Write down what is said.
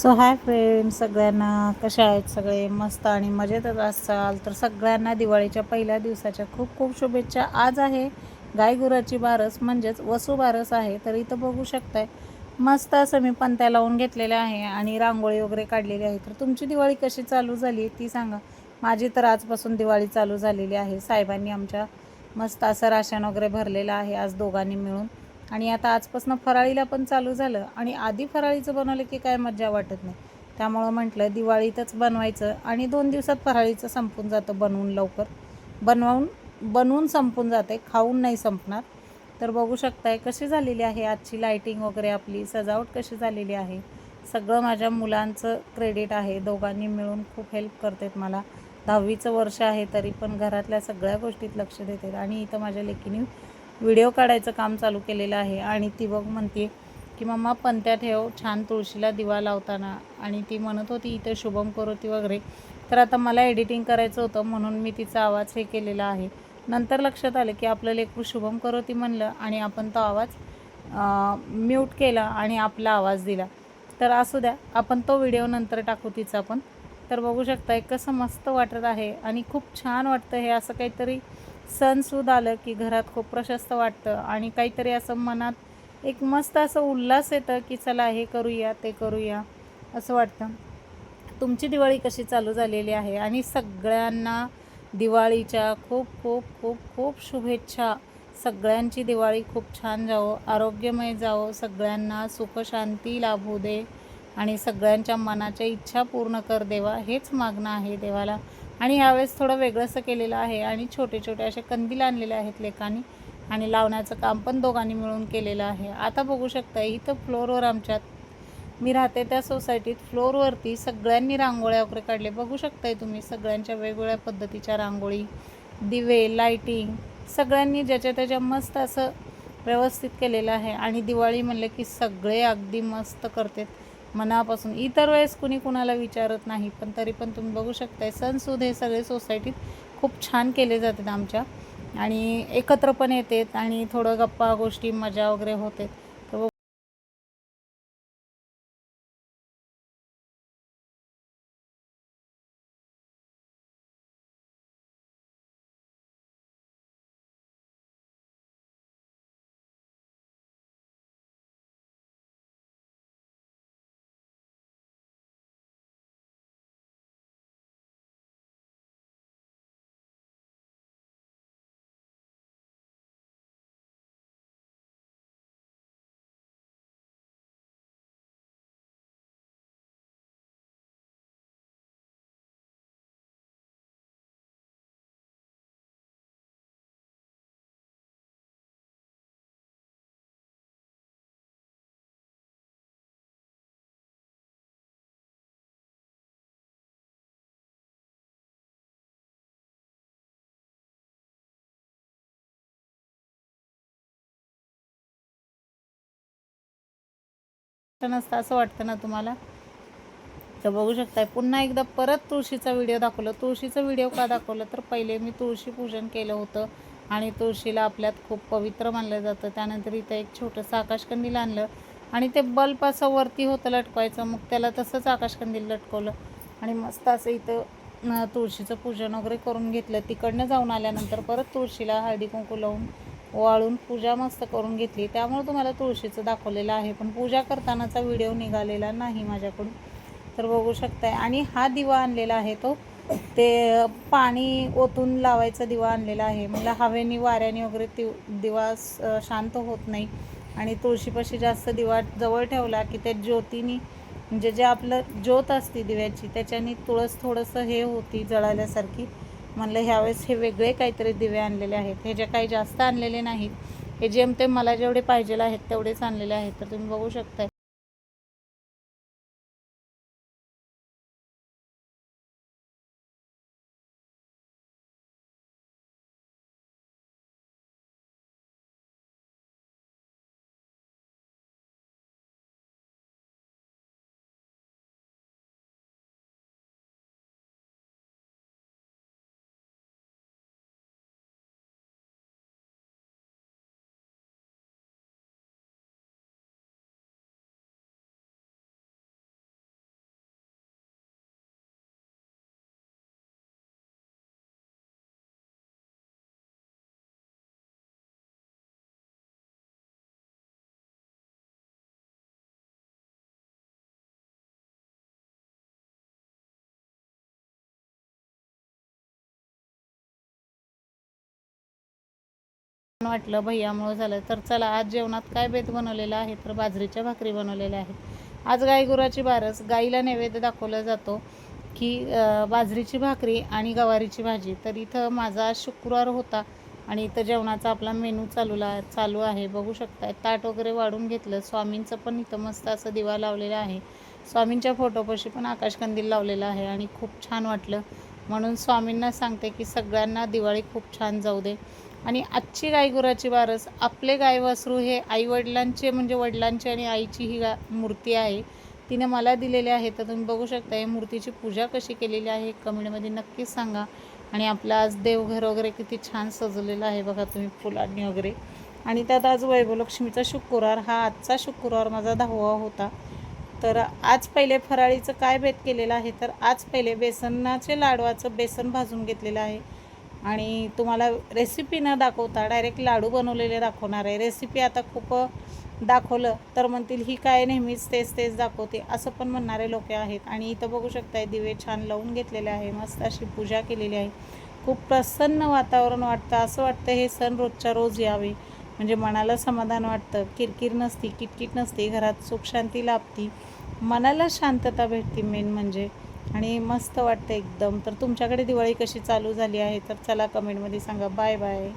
So hi friend सगळ्यांना कशा आहेत सगळे? मस्त आणि मजेतच असाल? तर सगळ्यांना दिवाळीच्या पहिल्या दिवसाच्या खूप खूप शुभेच्छा. आज आहे गायगुराची बारस म्हणजेच वसुबारस आहे. तर इथं बघू शकताय मस्त असं मी पंत्या लावून घेतलेल्या आहे आणि रांगोळी वगैरे काढलेली आहे. तर तुमची दिवाळी कशी चालू झाली ती सांगा. माझी तर आजपासून दिवाळी चालू झालेली आहे. साहेबांनी आमच्या मस्त असं राशन वगैरे भरलेलं आहे आज दोघांनी मिळून. आणि आता आजपासून फराळीला पण चालू झालं आणि आधी फराळीचं बनवलं की काय मज्जा वाटत नाही. त्यामुळं म्हटलं दिवाळीतच बनवायचं आणि दोन दिवसात फराळीचं संपून जातं बनवून लवकर. बनवून बनवून संपून जाते खाऊन नाही संपणार. तर बघू शकताय कशी झालेली आहे आजची लायटिंग वगैरे आपली सजावट कशी झालेली आहे. सगळं माझ्या मुलांचं क्रेडिट आहे दोघांनी मिळून खूप हेल्प करतात मला. दहावीचं वर्ष आहे तरी पण घरातल्या सगळ्या गोष्टीत लक्ष देतात आणि इथं माझ्या लेकीने व्हिडिओ काढायचं काम चालू केलेलं आहे आणि ती बघ म्हणते की मम्मा पंत्या ठेव छान तुळशीला दिवा लावताना. आणि ती म्हणत होती इथं शुभम करोती वगैरे. तर आता मला एडिटिंग करायचं होतं म्हणून मी तिचा आवाज हे केलेला आहे. नंतर लक्षात आलं की आपलं लेकरू शुभम करोती म्हणलं आणि आपण तो आवाज म्यूट केला आणि आपला आवाज दिला. तर असू द्या आपण तो व्हिडिओ नंतर टाकू तिचा पण. तर बघू शकता एक कसं मस्त वाटत आहे आणि खूप छान वाटतं हे असं काहीतरी सणसूद आलं की घरात खूप प्रशस्त वाटतं आणि काहीतरी असं मनात एक मस्त असं उल्हास येतं की चला हे करूया ते करूया असं वाटतं. तुमची दिवाळी कशी चालू झालेली आहे? आणि सगळ्यांना दिवाळीच्या खूप खूप खूप खूप शुभेच्छा. सगळ्यांची दिवाळी खूप छान जावो आरोग्यमय जावो सगळ्यांना सुखशांती लाभू दे आणि सगळ्यांच्या मनाच्या इच्छा पूर्ण कर देवा. हेच मागणं आहे देवाला. आणि ह्यावेळेस थोडं वेगळंसं केलेलं आहे आणि छोटे छोटे असे कंदील आणलेले आहेत लेखानी आणि लावण्याचं काम पण दोघांनी मिळून केलेलं आहे. आता बघू शकता इथं फ्लोअरवर आमच्यात मी राहते त्या सोसायटीत. फ्लोअरवरती सगळ्यांनी रांगोळ्या वगैरे काढले. बघू शकताय तुम्ही सगळ्यांच्या वेगवेगळ्या पद्धतीच्या रांगोळी दिवे लाईटिंग सगळ्यांनी ज्याच्या त्याच्या मस्त असं व्यवस्थित केलेलं आहे. आणि दिवाळी म्हणलं की सगळे अगदी मस्त करतात. मनापासून. इतर वेळेस कुणी कुणाला विचारत नाही पण तरी पण तुम्ही बघू शकताय सणसूद हे सगळे सोसायटीत खूप छान केले जातात आमच्या. आणि एकत्र पण येतात आणि थोडं गप्पा गोष्टी मजा वगैरे होते नसतं असं वाटतं ना तुम्हाला? तर बघू शकताय. पुन्हा एकदा परत तुळशीचा व्हिडिओ दाखवलं. तुळशीचा व्हिडिओ का दाखवलं? तर पहिले मी तुळशी पूजन केलं होतं आणि तुळशीला आपल्यात खूप पवित्र मानलं जातं. त्यानंतर इथं एक छोटंसं आकाशकंदील आणलं आणि ते बल्ब असं वरती होतं लटकवायचं. मग त्याला तसंच आकाशकंदील लटकवलं आणि मस्त असं इथं तुळशीचं पूजन वगैरे करून घेतलं. तिकडनं जाऊन आल्यानंतर परत तुळशीला हळदी कुंकू लावून वाळून पूजा मस्त करून घेतली. त्यामुळे तुम्हाला तुळशीचं दाखवलेलं आहे. पण पूजा करतानाचा व्हिडिओ निघालेला नाही माझ्याकडून. तर बघू शकताय. आणि हा दिवा आणलेला आहे तो. ते पाणी ओतून लावायचा दिवा आणलेला आहे. मला हवेनी वाऱ्याने वगैरे ती दिवा शांत होत नाही. आणि तुळशीपाशी जास्त दिवा जवळ ठेवला की त्या ज्योतीनी म्हणजे जे आपलं ज्योत असते दिव्याची त्याच्यानी तुळस थोडंसं हे होती जळाल्यासारखी. म्हणलं ह्यावेळेस हे वेगळे काहीतरी दिवे आणलेले आहेत. हे जे काही जास्त आणलेले नाहीत हे जेमतेम मला जेवढे पाहिजेल आहेत तेवढेच आणलेले आहेत. तर तुम्ही बघू शकताय. वाटलं भैयामुळं झालं. तर चला आज जेवणात काय बेत बनवलेला आहे? तर बाजरीच्या भाकरी बनवलेल्या आहेत. आज गायगुराची बारस गाईला नैवेद्य दाखवला जातो की बाजरीची भाकरी आणि गवारीची भाजी. तर इथं माझा शुक्रवार होता आणि इथं जेवणाचा आपला मेनू चालूला चालू आहे. बघू शकता ताट वगैरे वाढून घेतलं. स्वामींचं पण इथं मस्त असं दिवा लावलेला आहे. स्वामींच्या फोटोपाशी पण आकाशकंदील लावलेला आहे आणि खूप छान वाटलं. म्हणून स्वामींना सांगते की सगळ्यांना दिवाळी खूप छान जाऊ दे. आणि आजची गायगुराची वारस आपले गाय वासरू हे आईवडिलांचे म्हणजे वडिलांची आणि आईची ही गा मूर्ती आहे. तिने मला दिलेली आहे तर तुम्ही बघू शकता या मूर्तीची पूजा कशी केलेली आहे कमेंटमध्ये नक्कीच सांगा. आणि आपलं आज देवघर वगैरे किती छान सजवलेलं आहे बघा तुम्ही फुलांनी वगैरे. आणि त्यात आज वैभवलक्ष्मीचा शुक्रवार हा आजचा शुक्रवार माझा दहावा होता. तर आज पहिले फराळीचं काय भेद केलेलं आहे? तर आज पहिले बेसनाचे लाडवाचं बेसन भाजून घेतलेलं आहे. आणि तुम्हाला रेसिपी न दाखवता डायरेक्ट लाडू बनवलेले दाखवणार आहे. रेसिपी आता खूप दाखवलं तर म्हणतील ही काय नेहमीच तेच तेच दाखवते. असं पण म्हणणारे लोक आहेत. आणि इथं बघू शकताय दिवे छान लावून घेतलेले आहे. मस्त अशी पूजा केलेली आहे. खूप प्रसन्न वातावरण वाटतं. असं वाटतं हे सण रोजच्या रोज यावे. म्हणजे मनाला समाधान वाटतं. किरकिर नसती किटकिट नसती. घरात सुख शांती लाभती. मनाला शांतता भेटते मेन म्हणजे. आणि मस्त वाटतं एकदम. तर तुमच्याकडे दिवाळी कशी चालू झाली आहे? तर चला कमेंटमध्ये सांगा. Bye bye